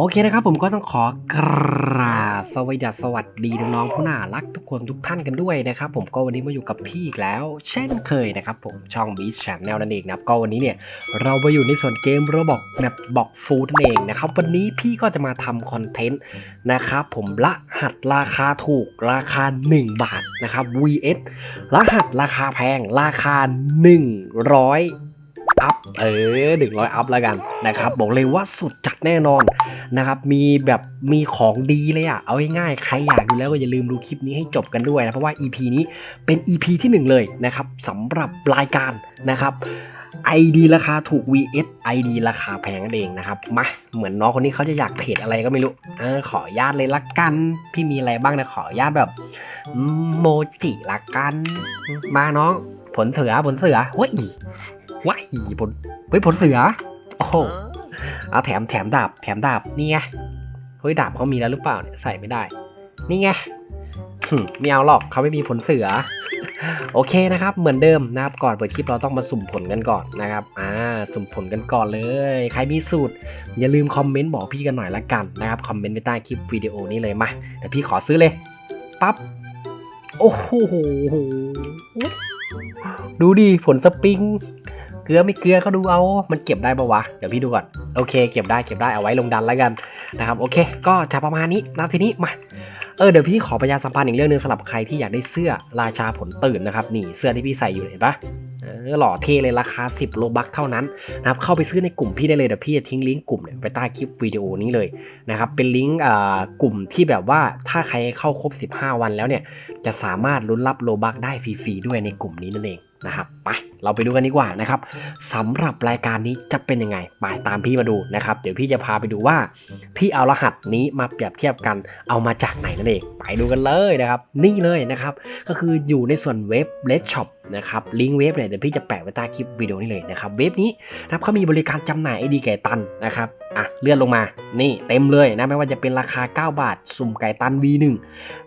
โอเคนะครับผมก็ต้องขอกราบสวัสดีสวัสดีน้องๆผู้น่ารักทุกคนทุกท่านกันด้วยนะครับผมก็วันนี้มาอยู่กับพี่อีกแล้ว เช่นเคยนะครับผมช่อง b ี a ช h แนลนั่นเองนะครับก็วันนี้เนี่ยเราไปอยู่ในส่วนเกมระบบแบบบอกฟูดนั่นเองนะครับวันนี้พี่ก็จะมาทำคอนเทนต์นะครับผมรหัสราคาถูกราคา 1 บาทนะครับ vs รหัสราคาแพงราคา 100 อัพเออหนึ่งร้อยอัพแล้วกันนะครับบอกเลยว่าสุดจัดแน่นอนนะครับมีแบบมีของดีเลยอะเอาง่ายๆใครอยากดูแล้วก็อย่าลืมดูคลิปนี้ให้จบกันด้วยนะเพราะว่า EP นี้เป็น EP ที่ 1 เลยนะครับสำหรับรายการนะครับ ID ราคาถูก vs ID ราคาแพงนั่นเองนะครับมาเหมือนน้องคนนี้เขาจะอยากเทรดอะไรก็ไม่รู้เออขออนุญาตเลยละกัน พี่มีอะไรบ้างนะขออนุญาตแบบโมจิละกัน มาน้องผลเสือผลเสือเฮ้ย ว้ายผลเฮ้ยผลเสือ โอ้โหเอาแถมแถมดาบ แถมดาบ นี่ไง เฮ้ยดาบเขามีแล้วหรือเปล่าเนี่ยใส่ไม่ได้ นี่ไงหึไม่เอาหรอกเขาไม่มีผลเสือ โอเคนะครับ เหมือนเดิมนะครับ ก่อนเปิดคลิปเราต้องมาสุ่มผลกันก่อนนะครับ อ่า สุ่มผลกันก่อนเลย ใครมีสูตร อย่าลืมคอมเมนต์บอกพี่กันหน่อยละกันนะครับ คอมเมนต์ไปใต้คลิปวิดีโอนี้เลยมาเดี๋ยวพี่ขอซื้อเลย ปั๊บ โอ้โห ดูดิ ผลสปริง เกลือไม่เกลือเขาดูเอา มันเก็บได้ปะวะ เดี๋ยวพี่ดูก่อน โอเค เก็บได้ เก็บได้ เอาไว้ลงดันแล้วกันนะครับ โอเค ก็จะประมาณนี้นะทีนี้ มา เออ เดี๋ยวพี่ขอประชาสัมพันธ์อีกเรื่องหนึงสำหรับใครที่อยากได้เสื้อราชาผลตื่นนะครับ นี่ เสื้อที่พี่ใส่อยู่เห็นปะเออหล่อเท่เลยราคา 10 โลบัคเท่านั้นนะครับเข้าไปซื้อในกลุ่มพี่ได้เลยเดี๋ยวพี่จะทิ้งลิงก์กลุ่มเนี่ยไปใต้คลิปวิดีโอนี้เลยนะครับเป็นลิงก์กลุ่มที่แบบว่าถ้าใครเข้าครบ 15 วันแล้วเนี่ยจะสามารถลุ้นรับโลบัคได้ฟรีๆด้วยในกลุ่มนี้นั่นเอง นะครับไปเราไปดูกันดีกว่านะครับสำหรับรายการนี้จะเป็นยังไงไปตามพี่มาดูนะครับ เดี๋ยวพี่จะพาไปดูว่า พี่เอารหัสนี้มาเปรียบเทียบกันเอามาจากไหนนั่นเองไปดูกันเลยนะครับ นี่เลยนะครับ ก็คืออยู่ในส่วนเว็บ Red Shop นะครับลิงก์เว็บเนี่ยเดี๋ยวพี่จะแปะไว้ใต้คลิปวิดีโอนี้เลยนะครับเว็บนี้นะครับเขามีบริการจำหน่ายไอดีไก่ตันนะครับอะเลื่อนลงมานี่เต็มเลยนะไม่ว่าจะเป็นราคา 9 บาท สุ่มไก่ตัน V1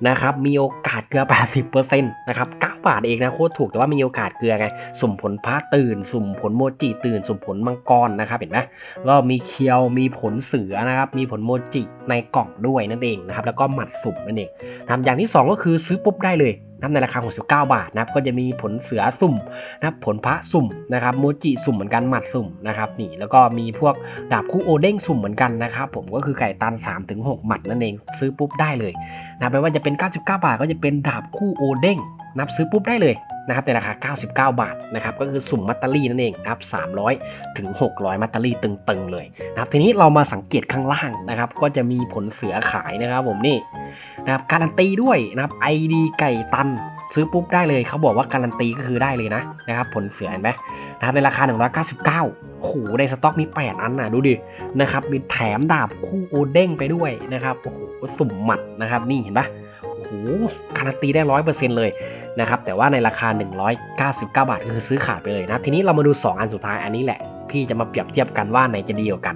นะครับมีโอกาสเกือบ80%นะครับ9 บาทเองนะโคตรถูกแต่ว่ามีโอกาสเกลือไง สุ่มผลพระตื่น สุ่มผลโมจิตื่น สุ่มผลมังกรนะครับเห็นไหมก็มีเคียวมีผลเสือนะครับมีผลโมจิในกล่องด้วยนั่นเองนะครับแล้วก็หมัดสุ่มนั่นเองทำอย่างที่ 2 ก็คือซื้อปุ๊บได้เลยนะครับในราคา 69 บาทนะครับก็จะมีผลเสือสุ่มนะผลพระสุ่มนะครับโมจิสุ่มเหมือนกันหมัดสุ่มนะครับนี่แล้วก็มีพวกดาบคู่โอเด้งสุ่มเหมือนกันนะครับผมก็คือไก่ตัน 3-6 หมัดนั่นเองซื้อปุ๊บได้เลยนะไม่ว่าจะเป็น 99 บาทก็จะเป็นดาบคู่โอเด้ง นับซื้อปุ๊บได้เลยนะครับในราคา 99 บาทนะครับก็คือสุ่มมัตเตอรี่นั่นเองนะครับ300 ถึง 600 มัตเตอรี่ตึงๆเลยนะครับทีนี้เรามาสังเกตข้างล่างนะครับก็จะมีผลเสือขายนะครับผมนี่นะครับการันตีด้วยนะครับ ID ไก่ตันซื้อปุ๊บได้เลยเขาบอกว่าการันตีก็คือได้เลยนะนะครับผลเสือเห็นไหมนะครับในราคา 199โอ้โหในสต็อกมี 8 อันนะดูดินะครับมีแถมดาบคู่โอเด้งไปด้วยนะครับโอ้โหสุ่มหมัดนะครับนี่เห็นปะ โหการันตีได้ร้อยเปอร์เซ็นต์เลยนะครับแต่ว่าในราคา 199 บาทก็คือซื้อขาดไปเลยนะทีนี้เรามาดู 2 อันสุดท้ายอันนี้แหละ พี่จะมาเปรียบเทียบกันว่าไหนจะดีกว่ากัน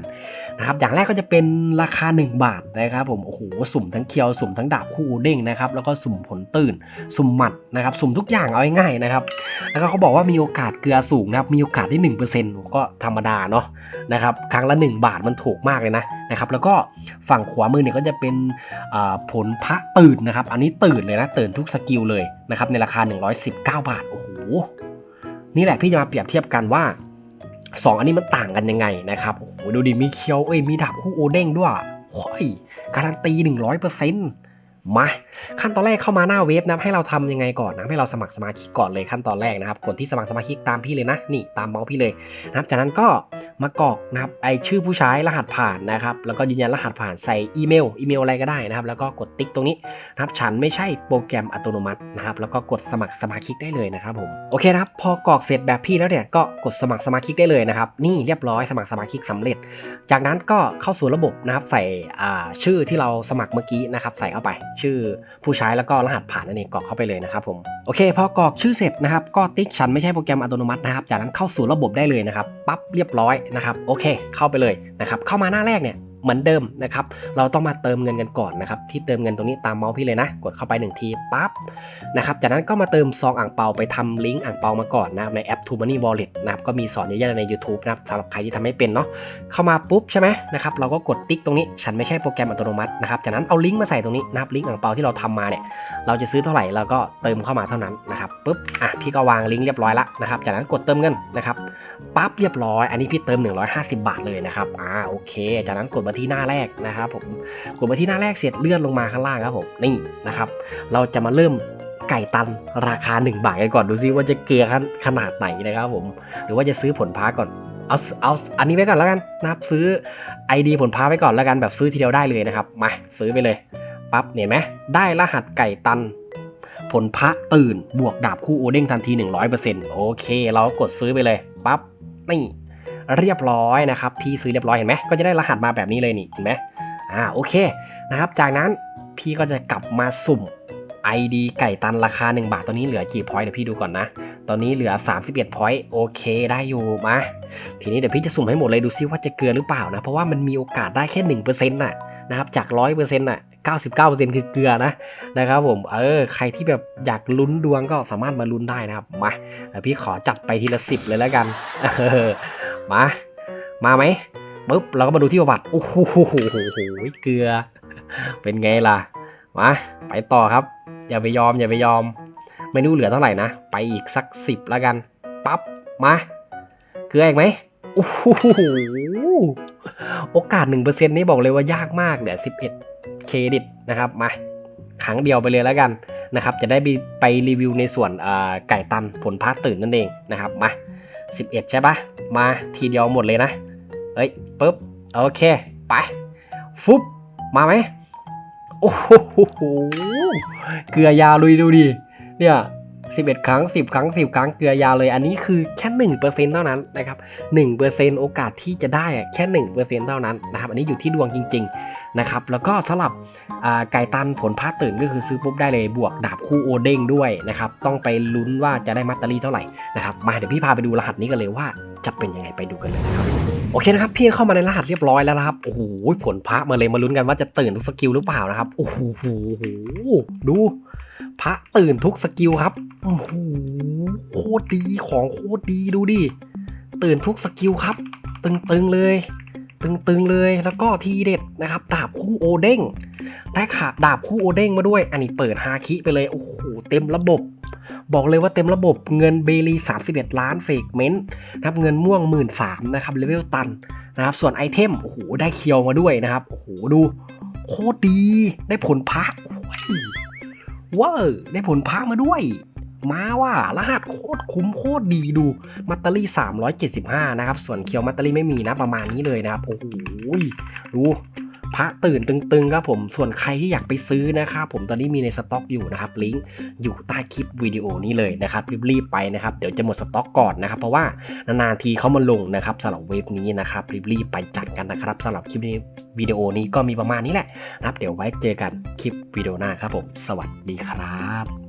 นะครับอย่างแรกก็จะเป็นราคา 1 บาทนะครับผมโอ้โหสุ่มทั้งเคียวสุ่มทั้งดาบคู่เด้งนะครับแล้วก็สุ่มผลตื่น สุ่มหมัดนะครับสุ่มทุกอย่างเอาง่ายๆนะครับแล้วก็เขาบอกว่ามีโอกาสเกลือสูงนะครับมีโอกาสที่ 1%ก็ธรรมดาเนาะนะครับครั้งละ 1 บาทมันถูกมากเลยนะนะครับแล้วก็ฝั่งขวามือเนี่ยก็จะเป็นผลพระตื่นนะครับ อันนี้ตื่นเลยนะตื่นทุกสกิลเลยนะครับในราคา 119 บาทโอ้โหนี่แหละพี่จะมาเปรียบเทียบกันว่า สองอันนี้มันต่างกันยังไงนะครับ โอ้โห ดูดิ มีเคียว เอ้ย มีดาบคู่โอเด้งด้วยโอ้ยการันตี 100% มาขั้นตอนแรกเข้ามาหน้าเว็บนะให้เราทำยังไงก่อนนะให้เราสมัครสมาชิกก่อนเลยขั้นตอนแรกนะครับกดที่สมัครสมาชิกตามพี่เลยนะนี่ตามเมาส์พี่เลยนะครับจากนั้นก็มากรอกนะครับไอชื่อผู้ใช้รหัสผ่านนะครับแล้วก็ยืนยันรหัสผ่านใส่อีเมลอีเมลอะไรก็ได้นะครับแล้วก็กดติ๊กตรงนี้นะครับฉันไม่ใช่โปรแกรมอัตโนมัตินะครับแล้วก็กดสมัครสมาชิกได้เลยนะครับผมโอเคนะครับพอกรอกเสร็จแบบพี่แล้วเนี่ยก็กดสมัครสมาชิกได้เลยนะครับนี่เรียบร้อยสมัครสมาชิกสำเร็จ จากนั้นก็เข้าสู่ระบบนะครับใส่ชื่อที่เราสมัครเมื่อกี้นะครับใส่เข้าไปชื่อผู้ใช้แล้วก็รหัสผ่านนั่นเองกรอกเข้าไปเลยนะครับผมโอเคพอกรอกชื่อเสร็จนะครับก็ติ๊กฉันไม่ใช่โปรแกรมอัตโนมัตินะครับจากนั้นเข้าสู่ระบบได้เลยนะครับปั๊บเรียบร้อยนะครับโอเค เข้าไปเลยนะครับเข้ามาหน้าแรกเนี่ย เหมือนเดิมนะครับเราต้องมาเติมเงินกันก่อนนะครับที่เติมเงินตรงนี้ตามเมาส์พี่เลยนะ กดเข้าไป 1 ทีปั๊บนะครับจากนั้นก็มาเติมซองอ่างเปาไปทำลิงก์อ่างเปามาก่อนนะครับในแอป t o Money Wallet นะครับก็มีสอนเยอะแยะใน YouTube นะครับสำหรับใครที่ทำไม่เป็นเนาะเข้ามาปุ๊บใช่ไหมนะครับเราก็กดติ๊กตรงนี้ฉันไม่ใช่โปรแกรมอัตโนมัตินะครับจากนั้นเอาลิงก์มาใส่ตรงนี้นะครับลิงก์อ่างเปาที่เราทำมาเนี่ยเราจะซื้อเท่าไหร่เราก็เติมเข้ามาเท่านั้นนะครับปุ๊บอะพี่ก็วางลิงก์เรียบร้อยละนะครับจากนั้นกดเติมเงินนะครับปั๊บเรียบร้อย อันนี้พี่เติม 150 บาทเลยนะครับอ่าโอเค จากนั้นกดมาที่หน้าแรกนะครับผมกดมาที่หน้าแรกเสร็จเลื่อนลงมาข้างล่างครับผมนี่นะครับ เราจะมาเริ่มไก่ตันราคา 1 บาทกันก่อนดูซิว่าจะเกลือขนาดไหนนะครับผมหรือว่าจะซื้อผลพ้าก่อนเอาเอาอันนี้ไว้ก่อนแล้วกันนะครับซื้อ ID ผลพ้าไว้ก่อนแล้วกันแบบซื้อทีเดียวได้เลยนะครับมาซื้อไปเลยปั๊บเห็นไหมได้รหัสไก่ตัน ผลพระตื่นบวกดาบคู่โอเด้งทันที 100%โอเค เราก็กดซื้อไปเลยปั๊บนี่ เรียบร้อยนะครับ พี่ซื้อเรียบร้อยเห็นไหมก็จะได้รหัสมาแบบนี้เลยนี่เห็นไหมอ่าโอเคนะครับ จากนั้นพี่ก็จะกลับมาสุ่ม ID ไก่ตันราคา 1 บาทตอนนี้เหลือกี่พอยต์เดี๋ยวพี่ดูก่อนนะ ตอนนี้เหลือ 31พอยต์โอเคได้อยู่มา ทีนี้เดี๋ยวพี่จะสุ่มให้หมดเลยดูซิว่าจะเกลือหรือเปล่านะ เพราะว่ามันมีโอกาสได้แค่1%น่ะนะครับจาก 100%น่ะ99%คือเกลือนะนะครับผมเออใครที่แบบอยากลุ้นดวงก็สามารถมาลุ้นได้นะครับมาเดี๋ยวพี่ขอจัดไปทีละสิบเลยแล้วกัน มา มาไหมปุ๊บเราก็มาดูที่ประวัติโอ้โหเกลือ เป็นไงล่ะ มา ไปต่อครับ อย่าไปยอม อย่าไปยอม ไม่รู้เหลือเท่าไหร่นะ ไปอีกสักสิบแล้วกัน ปั๊บ มา เกลืออีกไหมโอ้โหโอกาส 1%นี่บอกเลยว่ายากมากเดี๋ยว11 เครดิตนะครับ มาครั้งเดียวไปเลยแล้วกันนะครับ จะได้ไปรีวิวในส่วนไก่ตันผลพาตื่นนั่นเองนะครับ มา 11 ใช่ปะมาทีเดียวหมดเลยนะ เฮ้ยปุ๊บ โอเค ไป ฟุบมาไหมโอ้โหเกลือยาลุยดูดิ เนี่ย 11 ครั้ง 10 ครั้ง 10 ครั้งเกลือยาวเลย อันนี้คือแค่1%เท่านั้นนะครับ1%โอกาสที่จะได้แค่1%เท่านั้นนะครับ อันนี้อยู่ที่ดวงจริง ๆ นะครับ แล้วก็สำหรับไก่ตันผลพาตื่นก็คือซื้อปุ๊บได้เลยบวกดาบคู่โอเด้งด้วยนะครับ ต้องไปลุ้นว่าจะได้มัตเตอรี่เท่าไหร่นะครับ มาเดี๋ยวพี่พาไปดูรหัสนี้กันเลยว่าจะเป็นยังไงไปดูกันเลยนะครับโอเคนะครับพี่เข้ามาในรหัสเรียบร้อยแล้วนะครับโอ้โหผลพระมาเลยมาลุ้นกันว่าจะตื่นทุกสกิลหรือเปล่านะครับโอ้โหดู พระตื่นทุกสกิลครับ โอ้โห โคตรดีของโคตรดีดูดิ ตื่นทุกสกิลครับ ตึงๆเลย ตึงๆเลยแล้วก็ทีเด็ดนะครับ ดาบคู่โอเด้งได้ค่ะดาบคู่โอเด้งมาด้วย อันนี้เปิดฮาคิไปเลย โอ้โห เต็มระบบ บอกเลยว่าเต็มระบบเงินเบลี31 ล้านเฟกเมนต์นะครับเงินม่วง 1 3ื่นนะครับเลเวลตันนะครับส่วนไอเทมโอ้โหได้เคียวมาด้วยนะครับ โอ้โหดู โคตรดีได้ผลพัก ว้าวได้ผลพักมาด้วย มาว่ารหัสโคตรคุ้มโคตรดีดูมัตเตอรี่ 375 นะครับ ส่วนเคียวมัตเตอรี่ไม่มีนะประมาณนี้เลยนะครับ โอ้โหดู พระตื่นตึงๆครับผม ส่วนใครที่อยากไปซื้อนะครับผมตอนนี้มีในสต็อกอยู่นะครับลิงก์อยู่ใต้คลิปวิดีโอนี้เลยนะครับรีบๆไปนะครับเดี๋ยวจะหมดสต็อกก่อนนะครับเพราะว่านานๆทีเขามาลงนะครับสำหรับเว็บนี้นะครับรีบๆไปจัดกันนะครับสำหรับคลิปนี้วิดีโอนี้ก็มีประมาณนี้แหละนะครับเดี๋ยวไว้เจอกันคลิปวิดีโอหน้าครับผม สวัสดีครับ